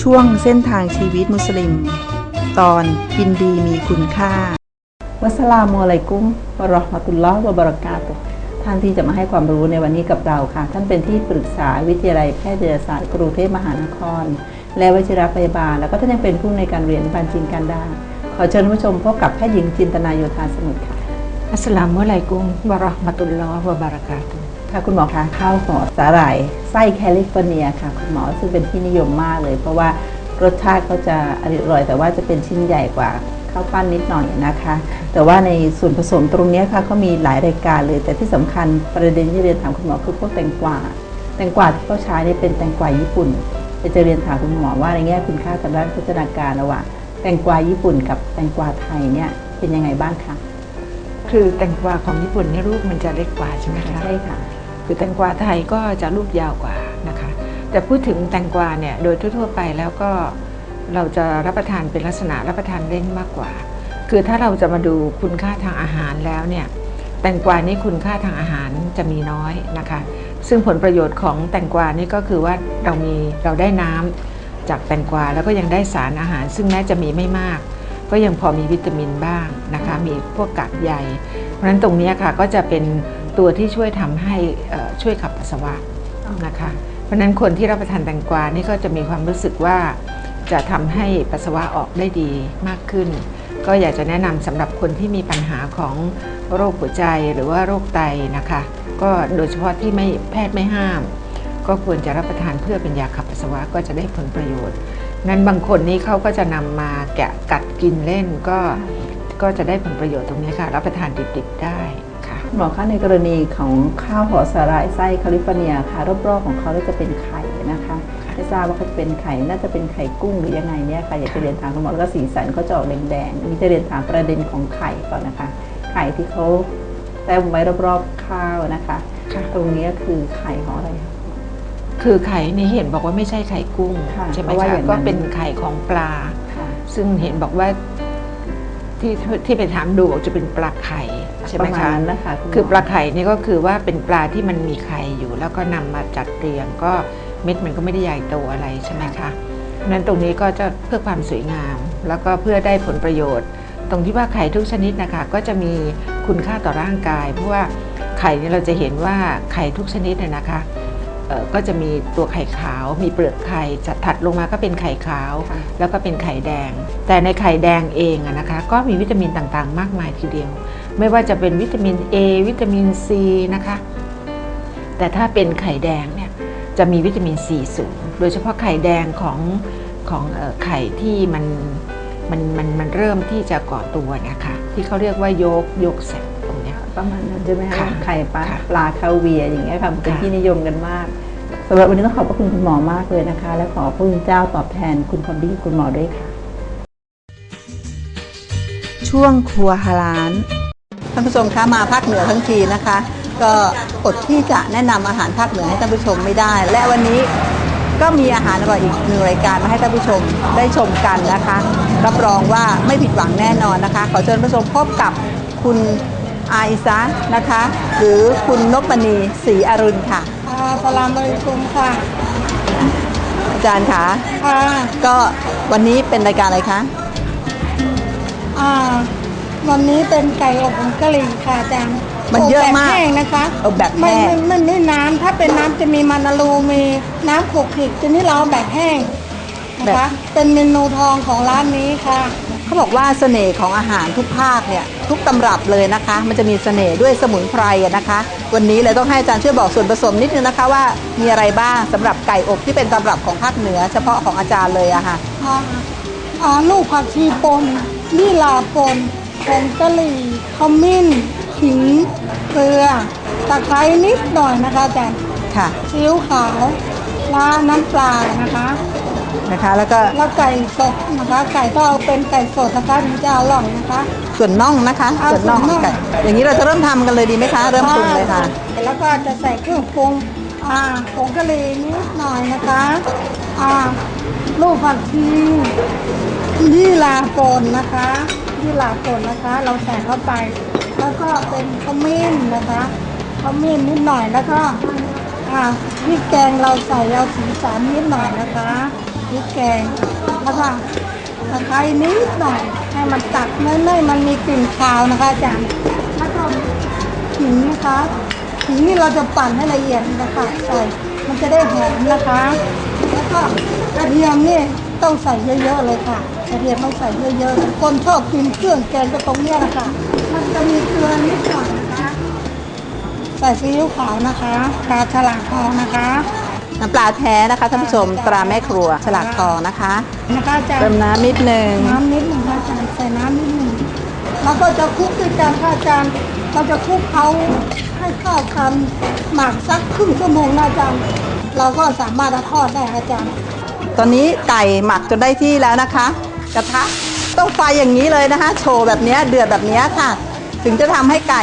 ช่วงเส้นทางชีวิตมุสลิม ตอนกินดีมีคุณค่า วัสสลามุอะลัยกุมวะเราะห์มะตุลลอฮ์วะบะเราะกาตุฮ์ท่านที่จะมาให้ความรู้ในวันนี้กับเราค่ะ ท่านเป็นที่ปรึกษาวิทยาลัยแพทยศาสตร์กรุงเทพมหานคร และวชิรพยาบาล แล้วก็ท่านยังเป็นผู้ในวยการเรียนบัญชีการดาขอเชิญท่านผู้ชมพบกับแพทย์หญิงจินตนาโยธาสมุทรค่ะอัสสลามุอะลัยกุมวะเราะห์มะตุลลอฮ์วะบะเราะกาตุฮ์ ค่ะคุณหมอคะข้าวหอมสาหร่ายไส้แคลิฟอร์เนียค่ะ คุณหมอซึ่งเป็นที่นิยมมากเลย เพราะว่ารสชาติเขาจะอร่อยแต่ว่าจะเป็นชิ้นใหญ่กว่าข้าวปั้นนิดหน่อยนะคะ แต่ว่าในส่วนผสมตรงเนี้ยค่ะเขามีหลายรายการเลย แต่ที่สำคัญประเด็นที่เรียนถามคุณหมอคือพวกแตงกวาแตงกวาที่เขาใช้เนี่ยเป็นแตงกวาญี่ปุ่นจะเรียนถามคุณหมอว่าในแง่คุณค่าทางด้านโภชนาการระหว่างแตงกวาญี่ปุ่นกับแตงกวาไทยเนี่ยเป็นยังไงบ้างคะคือแตงกวาของญี่ปุ่นเนี่ยลูกมันจะเล็กกว่าใช่ไหมคะใช่ค่ะ คือแตงกวาไทยก็จะลูกยาวกว่านะคะ แต่พูดถึงแตงกวาเนี่ยโดยทั่วๆไปแล้วก็เราจะรับประทานเป็นลักษณะรับประทานเล่นมากกว่า คือถ้าเราจะมาดูคุณค่าทางอาหารแล้วเนี่ยแตงกวานี่คุณค่าทางอาหารจะมีน้อยนะคะ ซึ่งผลประโยชน์ของแตงกวานี่ก็คือว่าเรามีเราได้น้ำจากแตงกวาแล้วก็ยังได้สารอาหาร ซึ่งแม้จะมีไม่มาก ก็ยังพอมีวิตามินบ้างนะคะ มีพวกกากใยเพราะฉะนั้นตรงนี้ค่ะก็จะเป็น ตัวที่ช่วยทำให้ช่วยขับปัสสาวะนะคะเพราะฉะนั้นคนที่รับประทานแตงกวานี่ก็จะมีความรู้สึกว่าจะทำให้ปัสสาวะออกได้ดีมากขึ้น ก็อยากจะแนะนำสำหรับคนที่มีปัญหาของโรคหัวใจหรือว่าโรคไตนะคะ ก็โดยเฉพาะที่ไม่แพทย์ไม่ห้าม ก็ควรจะรับประทานเพื่อเป็นยาขับปัสสาวะก็จะได้ผลประโยชน์นั้นบางคนนี่เขาก็จะนำมาแกะกัดกินเล่นก็ก็จะได้ผลประโยชน์ตรงนี้ค่ะ รับประทานดิบๆได้ หมอคะในกรณีของข้าวหอสาหร่ายไส้แคลิฟอร์เนียค่ะรอบๆของเขาเนี่ยจะเป็นไข่นะคะไม่ทราบว่าเขาจะเป็นไข่น่าจะเป็นไข่กุ้งหรือยังไงเนี่ยค่ะอยากจะเรียนถามคุณหมอแล้วก็สีสันก็จะออกแดงๆนี่จะเรียนถามประเด็นของไข่ก่อนนะคะ ไข่ที่เขาแต้มไว้รอบๆข้าวนะคะค่ะตรงเนี้ยคือไข่ของอะไรคะคือไข่นี่เห็นบอกว่าไม่ใช่ไข่กุ้งค่ะใช่ไหมเพราะว่าอคะย่างนั้นก็เป็นไข่ของปลาค่ะซึ่งเห็นบอกว่าที่ที่ไปถามดูบอกจะเป็นปลาไข่ ใช่ไหปมระมาณคะนั้นนะคะณหมคือปลาไข่นี่ก็คือว่าเป็นปลาที่มันมีไข่อยู่ แล้วก็นำมาจัดเรียงก็เม็ดมันก็ไม่ได้ใหญ่โตอะไรใช่ไหมคะเพราะฉะนั้นตรงนี้ก็จะเพื่อความสวยงาม แล้วก็เพื่อได้ผลประโยชน์ ตรงที่ว่าไข่ทุกชนิดนะคะก็จะมีคุณค่าต่อร่างกาย เพราะว่าไข่นี่เราจะเห็นว่าไข่ทุกชนิดเนี่ยนะคะเอ่อก็จะมีตัวไข่ขาว มีเปลือกไข่จัดถัดลงมาก็เป็นไข่ขาวค่ะแล้วก็เป็นไข่แดง แต่ในไข่แดงเองอะนะคะ ก็มีวิตามินต่างๆ มากมายทีเดียว ไม่ว่าจะเป็นวิตามิน A วิตามิน C นะคะ แต่ถ้าเป็นไข่แดงเนี่ยจะมีวิตามิน C สูง โดยเฉพาะไข่แดงของของเอ่อไข่ที่มันมันมันมันเริ่มที่จะก่อตัวเนี่ยค่ะที่เขาเรียกว่าโยกโยกเสร็จตรงเนี้ยประมาณนั้นใช่ไหมคะค่ะไข่ปลาค่ะปลาคาเวียร์อย่างเงี้ยค่ะเป็นค่ะที่นิยมกันมากสำหรับวันนี้ต้องขอบพระคุณคุณหมอมากเลยนะคะ และขอพระคุณเจ้าตอบแทนคุณความดีของคุณหมอด้วยค่ะ ช่วงครัวฮาลาน ท่านผู้ชมคะมาภาคเหนือทั้งทีนะคะ ก็อดที่จะแนะนำอาหารภาคเหนือให้ท่านผู้ชมไม่ได้ และวันนี้ก็มีอาหารอร่อยอีกหนึ่งรายการมาให้ท่านผู้ชมได้ชมกันนะคะ รับรองว่าไม่ผิดหวังแน่นอนนะคะ ขอเชิญผู้ชมพบกับคุณอาอิซะนะคะ หรือคุณนพมณีศรีอรุณค่ะอ่าสลามอะลัยกุมค่ะ อาจารย์คะค่ะก็วันนี้เป็นรายการอะไรคะอ่า วันนี้เป็นไก่อบผงกะหรี่ค่ะอาจารย์มันเยอะมาก บแบบแห้งนะคะเอาแบบไม่แห้ง ไม่ไม่ไม่น้ำถ้าเป็นน้ำจะมีมันอะลูมีน้ำขลุกขลิกทีนี้เราเอาแบบแห้งนะคะเป็นเมนูทองของร้านนี้ค่ะ เขาบอกว่าเสน่ห์ของอาหารทุกภาคเนี่ยทุกตำรับเลยนะคะ มันจะมีเสน่ห์ด้วยสมุนไพรอะนะคะ วันนี้เลยต้องให้อาจารย์ช่วยบอกส่วนผสมนิดนึงนะคะว่ามีอะไรบ้างสำหรับไก่อบที่เป็นตำรับของภาคเหนือ เฉพาะของอาจารย์เลยอะค่ะ อ่าอ่าลูกผักชีป่นนี่ลาป่น ผงกะหรี่ขมิ้นขิงเกลือตะไคร้นิดหน่อยนะคะอาจารย์ค่ะซีอิ๊วขาวและน้ำปลานะคะนะคะ แล้วก็แล้วไก่สดนะคะ ไก่ก็เอาเป็นไก่สดนะคะถึงจะอร่อยนะคะ ส่วนน่องนะคะ เอาส่วนน่องของไก่ส่วนน่องอย่างนี้เราจะเริ่มทำกันเลยดีไหมคะ เริ่มปรุงเลยค่ะ แล้วก็จะใส่เครื่องปรุงอ่าผงกะหรี่นิดหน่อยนะคะอ่าลูกผักชียี่ลาโกนนะคะ ยี่หลาโกนนะคะ เราใส่เข้าไป แล้วก็เป็นขมิ้นนะคะขมิ้นนิดหน่อยแล้วก็อ่าพริกแกงเราใส่เอาสีสันนิดหน่อยนะคะพริกแกงแล้วก็ตะไคร้นิดหน่อย ให้มันตัดเนื้อให้มันมีกลิ่นคาวนะคะอาจารย์แล้วก็ขิงนะคะขิงนี่เราจะปั่นให้ละเอียดนะคะใส่มันจะได้หอมนะคะ แล้วก็กระเทียมนี่ต้องใส่เยอะๆเลยค่ะ กระเทียมต้องใส่เยอะๆคนชอบกินเครื่องแกงก็ตรงเนี้ยนะคะมันจะมีเกลือนิดหน่อยนะคะ ใส่ซีอิ๊วขาวนะคะปลาฉลากทองนะคะน้ำปลาแท้นะคะท่านผู้ชมตราแม่ครัวฉลากทองนะคะนะคะอาจารเติมย์น้ำนิดนึงน้ำนิดหนึ่งค่ะอาจารย์ใส่น้ำนิดหนึ่งแล้วก็จะคลุกด้วยกันค่ะอาจารย์เราจะคลุกเขาให้เข้ากันหมักสักครึ่งชั่วโมงนะอาจารย์เราก็สามารถเอาทอดได้ค่ะอาจารย์ ตอนนี้ไก่หมักจนได้ที่แล้วนะคะ กระทะต้องไฟอย่างนี้เลยนะคะ โชว์แบบเนี้ยเดือดแบบเนี้ยค่ะ ถึงจะทำให้ไก่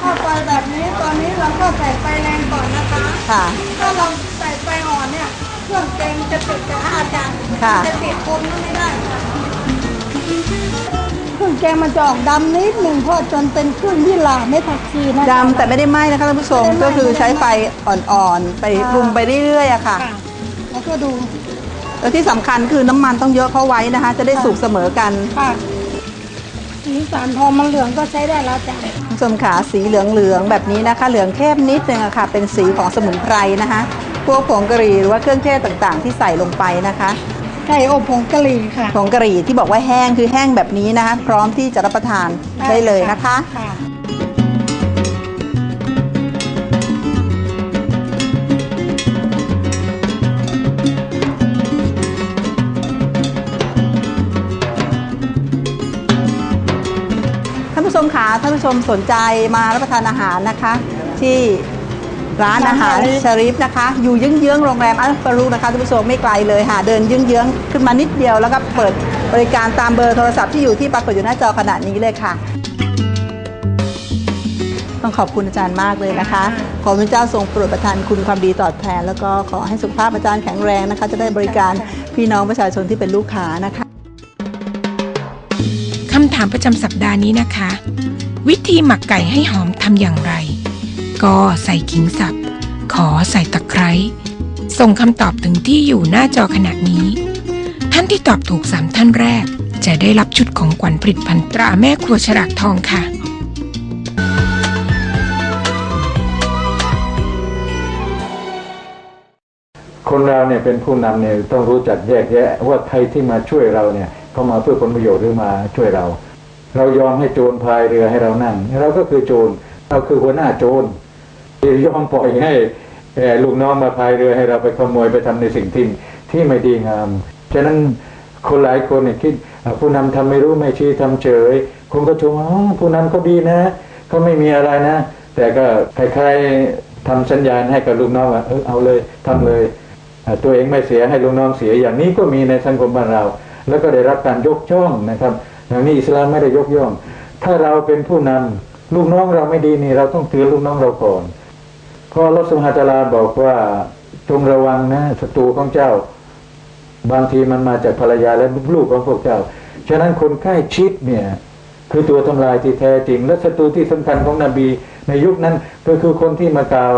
เข้าไปแบบนี้ตอนนี้เราก็ใส่ไฟแรงก่อนนะคะค่ะ ถ้าเราใส่ไฟอ่อนเนี่ยเครื่องแกงจะติดกระทะอาจารย์ค่ะจะติดคนก็ไม่ได้ค่ะเครื่องแกงมันจะออกดำนิดหนึ่งเพราะจนเป็นเครื่องยี่หร่าไม่ผักชีนะดำแต่ไม่ได้ไหม้นะคะท่านผู้ชมไม่ได้ไหม้ก็คือใช้ไฟอ่อนๆไปค่ะรุมไปเรื่อยๆอะค่ะค่ะแล้วก็ดู แล้วที่สำคัญคือน้ำมันต้องเยอะเข้าไว้นะคะ จะได้สุกเสมอกันค่ะสีสันพอมันเหลืองก็ใช้ได้แล้วจ้ะคุณผู้ชมขาสีเหลืองๆแบบนี้นะคะ เหลืองเข้มนิดนึงอะค่ะ เป็นสีของสมุนไพรนะคะพวกผงกะหรี่หรือว่าเครื่องเทศต่างๆ ที่ใส่ลงไปนะคะไก่อบผงกะหรี่ค่ะ ผงกะหรี่ที่บอกว่าแห้งคือแห้งแบบนี้นะคะ พร้อมที่จะรับประทานได้เลยนะคะ ค่ะานผู้ชมสนใจมารับประทานอาหารนะคะ ที่ร้านอาหารชริฟชาริฟนะคะ อยู่เยื้องๆโรงแรมอัลฟารูนะคะท่านผู้ชมไม่ไกลเลยค่ะ เดินเยื้องๆขึ้นมานิดเดียวแล้วก็เปิดบริการตามเบอร์โทรศัพท์ที่อยู่ที่ปรากฏอยู่หน้าจอขณะนี้เลยค่ะ ต้องขอบคุณอาจารย์มากเลยนะคะ ขอพระเจ้าทรงโปรดประทานคุณความดีตอบแทน แล้วก็ขอให้สุขภาพอาจารย์แข็งแรงนะคะ จะได้บริการพี่น้องประชาชนที่เป็นลูกค้านะคะคำถามประจำสัปดาห์นี้นะคะ วิธีหมักไก่ให้หอมทำอย่างไร ก็ใส่ขิงสับ ขอใส่ตะไคร้ ส่งคำตอบถึงที่อยู่หน้าจอขณะนี้ ท่านที่ตอบถูกสามท่านแรก จะได้รับชุดของขวัญผลิตภัณฑ์ตราแม่ครัวฉลากทองค่ะคนเราเนี่ยเป็นผู้นำเนี่ยต้องรู้จักแยกแยะว่าใครที่มาช่วยเราเนี่ยเขามาเพื่อผลประโยชน์หรือมาช่วยเรา เรายอมให้โจรพายเรือให้เรานั่ง เราก็คือโจรเราคือหัวหน้าโจรยอมปล่อยให้ลูกน้องมาพายเรือให้เราไปขโมยไปทำในสิ่งที่ที่ไม่ดีงามฉะนั้นคนหลายคนเนี่ยคิดผู้นำทำไม่รู้ไม่ชี้ทำเฉยคนก็ชมว่าผู้นำเขาดีนะเขาไม่มีอะไรนะ แต่ก็คล้ายๆทำสัญญาณให้กับลูกน้องว่าเออเอาเลยทำเลย ตัวเองไม่เสียให้ลูกน้องเสียอย่างนี้ก็มีในสังคมบ้านเรา แล้วก็ได้รับการยกย่องนะครับ อย่างนี้อิสลามไม่ได้ยกย่อง ถ้าเราเป็นผู้นำลูกน้องเราไม่ดีนี่เราต้องเตือนลูกน้องเราก่อนเพราะรัสมหาตาลาบอกว่าจงระวังนะศัตรูของเจ้า บางทีมันมาจากภรรยาและลูกๆของพวกเจ้า ฉะนั้นคนใกล้ชิดเนี่ย คือตัวทำลายที่แท้จริง และศัตรูที่สำคัญของนบีในยุคนั้นก็คือคนที่มากล่าว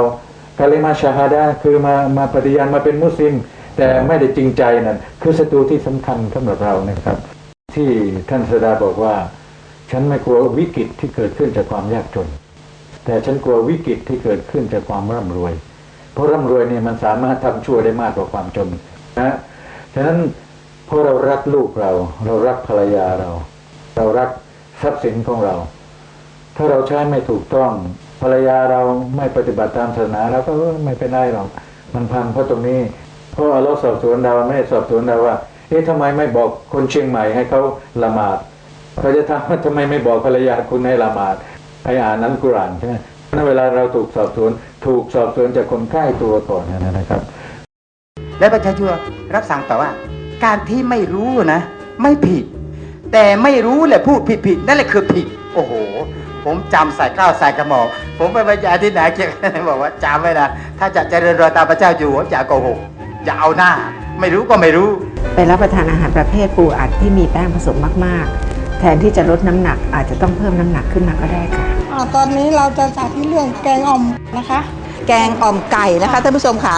กาเลมาชาฮาดาคือมามาปฏิญาณมาเป็นมุสลิม แต่ไม่ได้จริงใจนั่นคือศัตรูที่สำคัญสำหรับเรานะครับ ที่ท่านสดาบอกว่า ฉันไม่กลัววิกฤตที่เกิดขึ้นจากความยากจน แต่ฉันกลัววิกฤตที่เกิดขึ้นจากความร่ำรวย เพราะร่ำรวยเนี่ยมันสามารถทำชั่วได้มากกว่าความจนนะฉะนั้นพราะเรารักลูกเรา เรารักภรรยาเรา เรารักทรัพย์สินของเรา ถ้าเราใช้ไม่ถูกต้องภรรยาเราไม่ปฏิบัติตามศาสนาเราก็ไม่เป็นไรหรอกมันพังเพราะตรงนี้ เพราะเราสอบสวนเราไม่ได้สอบสวนเราว่า เอ๊ะทำไมไม่บอกคนเชียงใหม่ให้เขาละหมาดเขาจะถามว่าทำไมไม่บอกภรรยาคุณให้ละหมาดให้อ่านนั้นกุรานใช่ไหมนั้นเวลาเราถูกสอบสวนถูกสอบสวนจากคนใกล้ตัวก่อนนะครับ และประชาชนรับสั่งต่อว่า การที่ไม่รู้นะ ไม่ผิด แต่ไม่รู้แหละพูดผิดผิดนั่นแหละคือผิด โอ้โห ผมจำใส่กล้าวใส่กระหม่อมผมไปบรรยายที่ไหนเกี่ยวกับบอกว่าจำไว้นะถ้าจะเจริญรอยตามพระเจ้าอยู่หัวอย่าโกหกอย่าเอาหน้า ไม่รู้ก็ไม่รู้ ไปรับประทานอาหารประเภทปูอัดที่มีแป้งผสมมากๆ แทนที่จะลดน้ำหนักอาจจะต้องเพิ่มน้ำหนักขึ้นมาก็ได้ค่ะ อ่าตอนนี้เราจะสาธิตเรื่องแกงอ่อมนะคะ แกงอ่อมไก่นะคะท่านผู้ชมขา